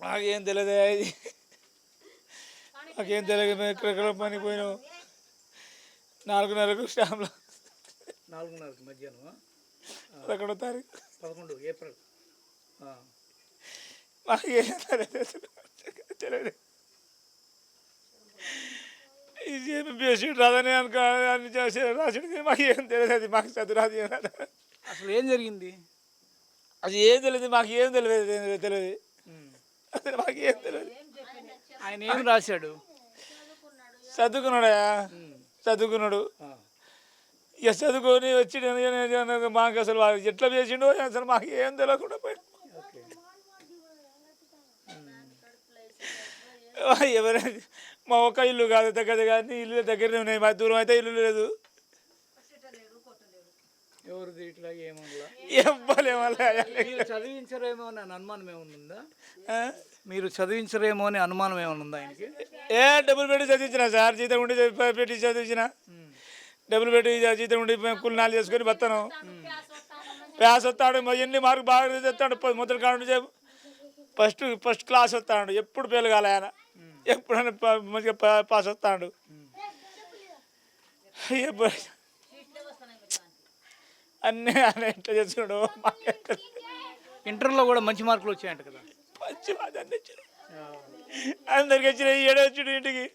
మాకేం తెలియదు ఇది. మాకేం తెలియదు మేము ఎక్కడెక్కడ పని పోయినాం. నాలుగున్నరకు స్టాంప్లో. నాలుగున్నరకు మధ్యాహ్నం పదకొండో తారీఖు. పదకొండు ఏప్రిల్. మాకేం తెలియదు తెలియదు ఇది బేసి రాదని అనుకో రాసుడు మాకు ఏం తెలియదు అది మాకు చదువు రాదు. ఏం. అసలు ఏం జరిగింది? అది ఏం తెలియదు మాకు ఏం తెలియదు తెలియదు. అసలు మాకు ఏం తెలియదు ఆయన ఏం రాశాడు? చదువుకున్నాడా. చదువుకున్నాడు. ఇక చదువుకొని వచ్చి మాకు అసలు ఎట్లా చేసిండో అసలు మాకు ఏం తెలియకుండా ఓకే. ఎవరైనా మా ఒక్క ఇల్లు కాదు దగ్గర కానీ ఇల్లు దగ్గరనే ఉన్నాయి మా దూరం అయితే ఇల్లు లేదు. ఎవరిది ఇట్లా ఏమన్నా ఇవ్వలేము మీరు చదివించరేమో అని అనుమానం ఏమైనా ఉందా? మీరు చదివించరేమో అని అనుమానం ఏమైనా ఉందా ఆయనకి? ఏ డబ్బులు పెట్టి చదివించిన సార్ జీతం ఉండి పెట్టి చదివించిన. డబ్బులు పెట్టి జీతం ఉండి కుల్నాలు చేసుకొని బతాను ప్యాస్ వస్తాడు ఎన్ని మార్కు బాగా తెస్తాడు మొదటి కాడు ఫస్ట్ ఫస్ట్ క్లాస్ వస్తాడు ఎప్పుడు పేలుగాల ఆయన. ఎప్పుడైనా మంచిగా పాస్ వస్తాడు. ఎప్పుడు అన్నీ ఆయన ఎట్లా చేసుకున్నాడు మాకెక్కడ ఇంటర్లో కూడా మంచి మార్కులు వచ్చాయంట కదా. మంచి అన్నీ ఇచ్చాడు. అందరికి వచ్చిన ఏడే వచ్చాడు ఇంటికి.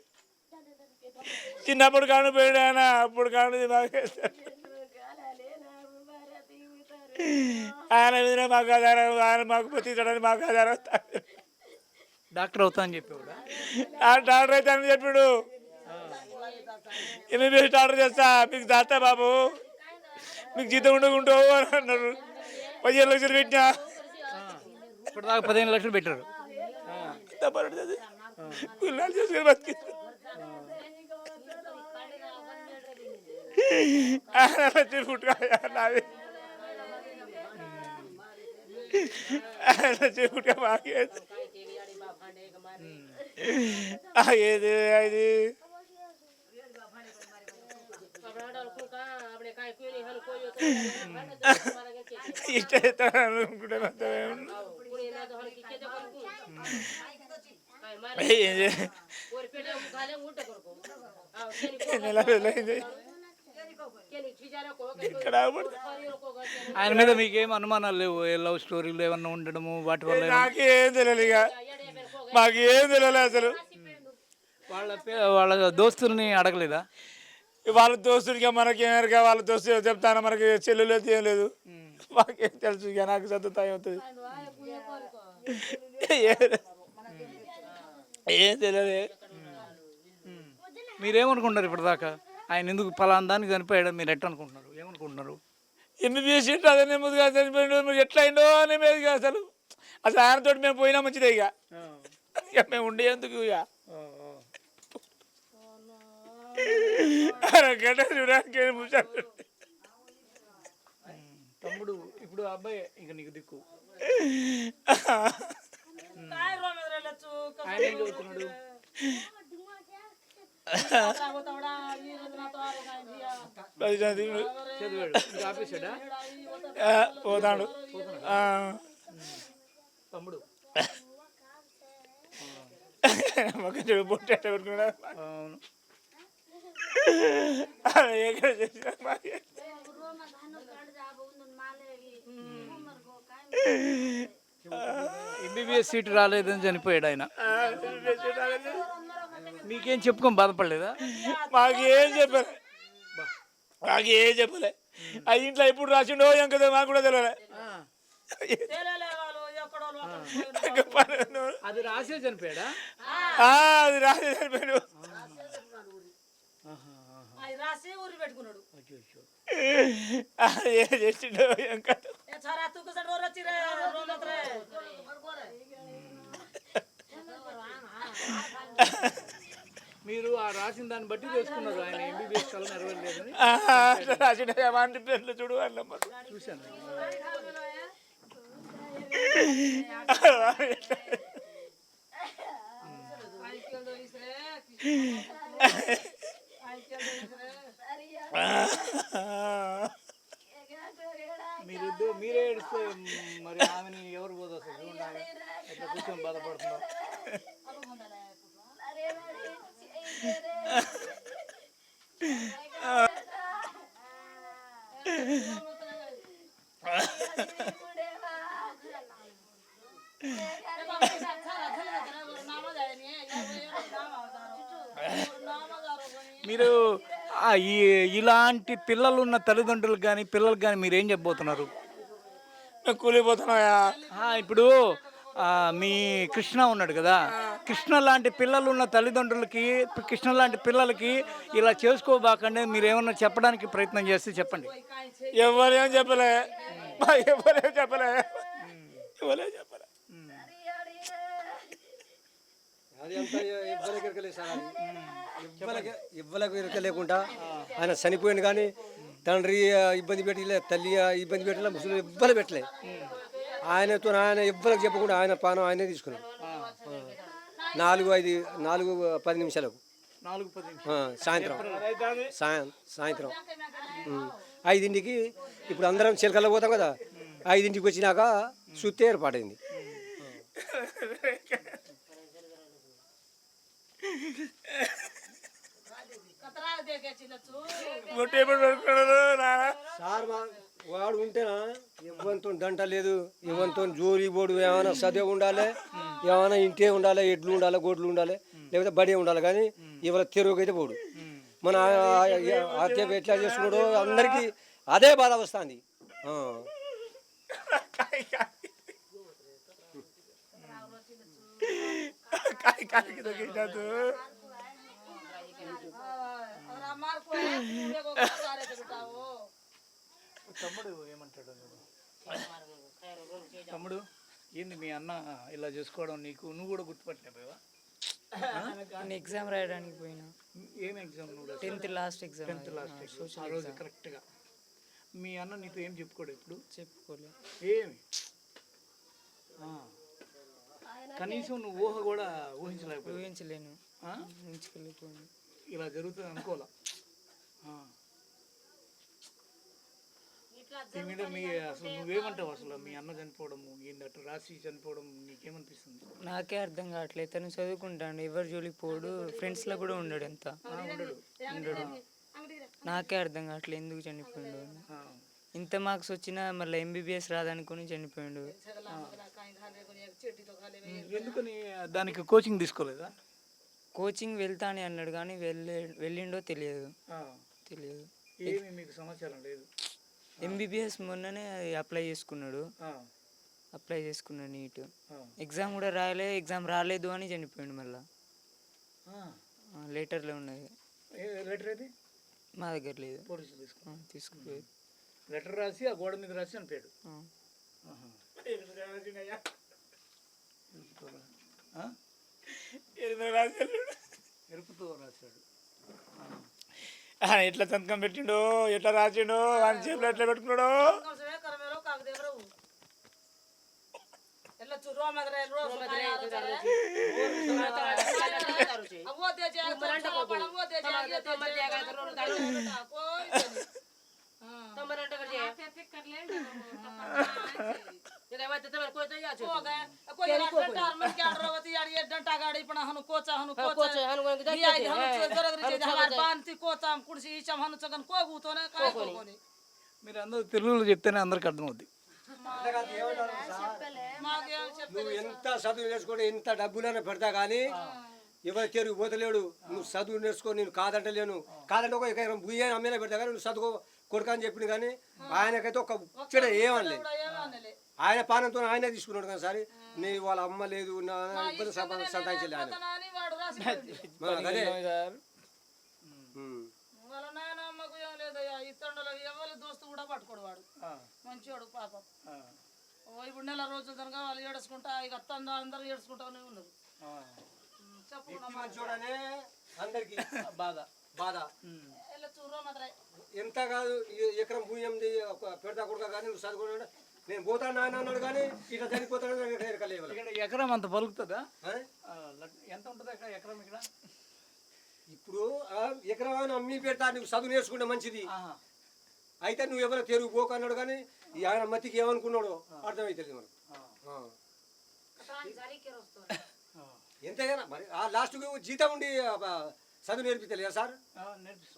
చిన్నప్పుడు కాను పోయాడు ఆయన అప్పుడు కాను మాకు ఆయన మీద మాకు ఆధారం ఆయన మాకు బతికించడానికి మాకు ఆధారం డాక్టర్ అవుతా అని చెప్పేవాడా? ఆ డాక్టర్ అయితే అని చెప్పాడు. ఎంబీబీఎస్ డాక్టర్ చేస్తా మీకు దాస్తా బాబు. మీకు జీతం ఉండకుంటావు అని అన్నారు. పదిహేను లక్షలు పెట్టినా? ఇప్పటిదాకా పదిహేను లక్షలు పెట్టారు. ఎంత పడుతుంది పిల్లలు చేసుకుని బతికించు ఆయన వచ్చి పుట్టుక నాది. ఆయన వచ్చి పుట్టుక మాకేది? అది ఇష్ట నెల ఇక్కడ ఆయన మీద మీకేం అనుమానాలు లేవు? ఏ లవ్ స్టోరీలు ఏమన్నా ఉండడము వాటి వల్ల నాకేం తెలియదు ఇక. మాకేం తెలియదు అసలు. వాళ్ళ వాళ్ళ దోస్తుల్ని అడగలేదా? వాళ్ళ దోస్తుడికి మనకేమరిక వాళ్ళ దోస్తు చెప్తాను మనకి చెల్లు లేదు ఏం లేదు. మాకేం తెలుసు ఇక నాకు చదువుతా అవుతుంది. ఏం తెలియదు మీరేమనుకుంటున్నారు ఇప్పటిదాకా? ఆయన ఎందుకు పలానా దానికి చనిపోయాడు మీరు ఎట్లా అనుకుంటున్నారు ఏమనుకుంటున్నారు? ఎంబీబీఎస్ సీట్ అదే నెమ్మదిగా చనిపోయిండు. మీరు ఎట్లా అయిందో అనే మీద ఇక అసలు. అసలు ఆయనతో మేము పోయినా మంచిదే ఇక. ఇక మేము ఉండేందుకు ఇక. గడ్డ చూడడానికి. తమ్ముడు ఇప్పుడు అబ్బాయి ఇక నీకు దిక్కు. ఆయన ఏం చదువుతున్నాడు? పది చదివి చదివాడు. ఇంకా ఆపేశాడా? ఆ, పోతాడు. ఆ. తమ్ముడు. మొక్క చూడు పొట్టేట పెట్టుకున్నాడు అవును. ఎక్కడ చేసినా మాకే. ఎంబీబీఎస్ సీట్ రాలేదని చనిపోయాడు ఆయన. మీకేం చెప్పుకొని బాధపడలేదా? మాకేం చెప్పలే. మాకేం చెప్పలే. ఆ ఇంట్లో ఎప్పుడు రాసిండో ఏం కదా మాకు కూడా తెలియలే. అది రాసే చనిపోయాడా? ఆ, అది రాసి చనిపోయాడు రాసి ఊరి పెట్టుకున్నాడు అయ్యో, అయ్యో. ఆ, ఏం చేసిండో ఏం కథ ఏ చారా తూ కసడ రోలత్రే మీరు ఆ రాసిన దాన్ని బట్టి తెలుసుకున్నారు ఆయన ఎంబీబీఎస్ కళ నెరవేరలేదని ఆ, రాసిండ ఏమంటే పేర్లు చూడు అన్నమ్మ. చూశాను. ఐకెల్ దోయిస్రే మీరు ఇద్దరు మీరే ఏడిస్తే మరి ఆమెని ఎవరు పోదు అసలు చూడండి ఆమె ఇట్లా కూర్చొని బాధపడుతున్నావు మీరు ఆ, ఈ ఇలాంటి పిల్లలు ఉన్న తల్లిదండ్రులకు కానీ పిల్లలకు కానీ మీరు ఏం చెప్పబోతున్నారు కూలిపోతున్నాయా? ఇప్పుడు మీ కృష్ణ ఉన్నాడు కదా. కృష్ణ లాంటి పిల్లలు ఉన్న తల్లిదండ్రులకి కృష్ణ లాంటి పిల్లలకి ఇలా చేసుకోబాకండి మీరు ఏమన్నా చెప్పడానికి ప్రయత్నం చేస్తే చెప్పండి. ఎవరేం చెప్పలే? ఎవరేం చెప్పలే? ఎవరేం చెప్పలే అది అంతా ఇవ్వలకి ఇరక లేకుండా ఆయన చనిపోయింది కానీ తండ్రి ఇబ్బంది పెట్టలే తల్లి ఇబ్బంది పెట్టలే ముసలి ఇవ్వలు పెట్టలే. ఆయనతో ఆయన ఇవ్వలకు చెప్పకుండా ఆయన పానం ఆయనే తీసుకున్నాడు. నాలుగు ఐదు నాలుగు పది నిమిషాలకు. సాయంత్రం. సాయం సాయంత్రం. ఐదింటికి ఇప్పుడు అందరం చిలకల్లో పోతాం కదా. ఐదింటికి వచ్చినాక సుత్తే ఏర్పాటైంది. ఎప్పుడు పెట్టుకున్నాడు సార్ వాడు ఉంటేనా? ఎవరితో దంట లేదు. ఎవరితో జోలి బోడు ఏమైనా చదివి ఉండాలి? ఏమైనా ఇంటే ఉండాలి? ఎడ్లు ఉండాలి? గొడ్లు ఉండాలి? లేకపోతే బడి ఉండాలి? కానీ ఇవాళ తెరువుకి అయితే పోడు. మన ఆత్య ఎట్లా చేసుకున్నాడో అందరికీ అదే బాధ వస్తుంది. కాయ కాయకి తగ్గించదు తమ్ముడు ఏమంటాడు తమ్ముడు ఏంది మీ అన్న ఇలా చేసుకోవడం నీకు? నువ్వు కూడా గుర్తుపట్టలేవా నేను ఎగ్జామ్ రాయడానికి పోయినా. ఏం ఎగ్జామ్ నువ్వు? Tenth last exam tenth last exam ఆ రోజు కరెక్ట్గా మీ అన్న నీతో ఏం చెప్పుకోడు ఇప్పుడు? చెప్పుకోలే. ఏమి. కనీసం నువ్వు ఊహ కూడా ఊహించలేకపోయావు. ఊహించలేను. ఆ? ఊహించుకెళ్ళిపోయింది ఇలా జరుగుతుంది అనుకోలే. దీని మీద మీ అసలు నువ్వేమంటావు అసలు? మీ అన్న చనిపోవడము ఏంటట్టు రాసి చనిపోవడం నీకేమనిపిస్తుంది? నాకే అర్థం కావట్లేదు తను చదువుకుంటాడు ఎవరు జోలికి పోడు ఫ్రెండ్స్లో కూడా ఉండడు ఎంత? ఉండడు. నాకే అర్థం కావట్లేదు ఎందుకు చనిపోయాడు. ఇంత మార్క్స్ వచ్చినా మళ్ళీ ఎంబీబీఎస్ రాదనుకుని చనిపోయాడు. ఎందుకని దానికి కోచింగ్ తీసుకోలేదా? కోచింగ్ వెళ్తా అని అన్నాడు కానీ వెళ్ళే వెళ్ళిండో తెలియదు. తెలియదు. ఏమి మీకు సమాచారం లేదు? ఎంబీబీఎస్ మొన్ననే అప్లై చేసుకున్నాడు. అప్లై చేసుకున్నాడు నీట్. ఎగ్జామ్ కూడా రాయలే ఎగ్జామ్ రాలేదు అని చనిపోయాడు మళ్ళీ. లెటర్లో ఉన్నది. లెటర్ మా దగ్గర లేదు. పోలీసులు తీసుకో ఆ, తీసుకుపోయారు లెటర్ రాసి ఆ గోడ మీద రాసి. ఆ? ఎరుపుతో రాశాడు ఎట్లా సంతకం పెట్టిండో ఎట్లా రాసిండో ఆయన చేతిలో ఎట్లా పెట్టుకున్నాడో హను మీరు అందరూ తెలుగులో చెప్తేనే అందరికి అర్థమవుద్ది నువ్వు ఎంత చదువు నేర్చుకోడు ఎంత డబ్బులైనా పెడతా కానీ ఎవరి తెరుగు పోతలేడు నువ్వు చదువు నేర్చుకో నేను కాదంటలేను కాదంటే ఒక ఎకరం భూమి పెడతా కానీ నువ్వు చదువుకో కొడుకు అని చెప్పింది కానీ ఆయనకైతే ఒక చెడ ఏమనలేదు ఆయన పానంతో ఆయనే తీసుకున్నాడు కానీ సరే. నీ వాళ్ళ అమ్మ లేదు నా ఇబ్బంది సంపా- సంతాయించలే ఆయన. అని వాడు రాసి మా అదే. ఉమ్. వాళ్ళ ఏం లేదయ్యా ఎవరి దోస్తు కూడా పట్టుకోడు వాడు. ఆ, మంచివాడు పాపం. ఆ, ఓ ఇప్పుడు నెల రోజుల వాళ్ళు ఏడుచుకుంటా ఇక తండ్రి అందరూ ఏడుచుకుంటానే ఉన్నారు. మంచోడనే అందరికి బాధ. బాధ. ఉమ్. ఎలా చూరో మాత్రం ఎంత కాదు ఎకరం భూమి పెడతా కొడుక కానీ నువ్వు నేను పోతాను నాయన అన్నాడు కానీ ఇట్లా చనిపోతాడు ఎరకలేవు ఇక్కడ ఎకరం అంత పలుకుతుందా? ఎంత ఉంటుంది ఎక్కడ ఎకరం ఇక్కడ? ఇప్పుడు ఆ ఎకరం ఆయన అమ్మి పెడతా నువ్వు చదువు నేర్చుకుంటే మంచిది. అయితే నువ్వు ఎవరో తెరుగు పోకు అన్నాడు కానీ ఆయన మతికి ఏమనుకున్నాడో అర్థమవుతుంది మనకు. ఆ. ఆ. ఎంతైనా మరి ఆ లాస్ట్కి జీతం ఉండి చదువు నేర్పించలేదా సార్?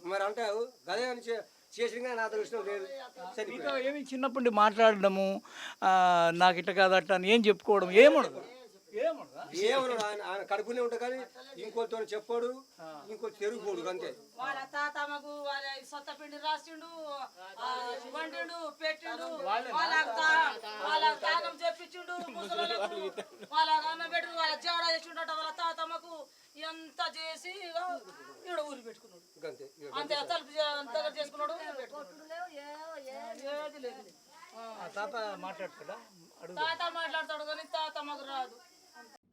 మరి అంటే గదే అని చే- చేసిన నా దృష్టిలో లేదు. సరే ఏమి చిన్నప్పటి నుండి మాట్లాడడము ఆ, నాకు ఇట్ట కాదట అని ఏం చెప్పుకోవడం ఏముండదు ఏముండదు. ఏమన్నాడు ఆయన ఆయన కడుపునే ఉంటా కానీ ఇంకోటితో చెప్పాడు ఇంకో తెరుగుపోడు అంతే. వాళ్ళ తాత మాకు వాళ్ళ సొత్త పిండి రాసిండు వండిండు పెట్టిండు వాళ్ళ వాళ్ళ తానం చెప్పించిండు వాళ్ళ అన్నం పెట్టి వాళ్ళ జవడ చేసిండట వాళ్ళ తాత మాకు ఎంత చేసి ఈడ ఊరి పెట్టుకున్నాడు. అంతే తలుపు దగ్గర చేసుకున్నాడు. ఏది లేదు. ఆ. తాత మాట్లాడతాడా? తాత మాట్లాడతాడు కానీ తాత మాకు రాదు.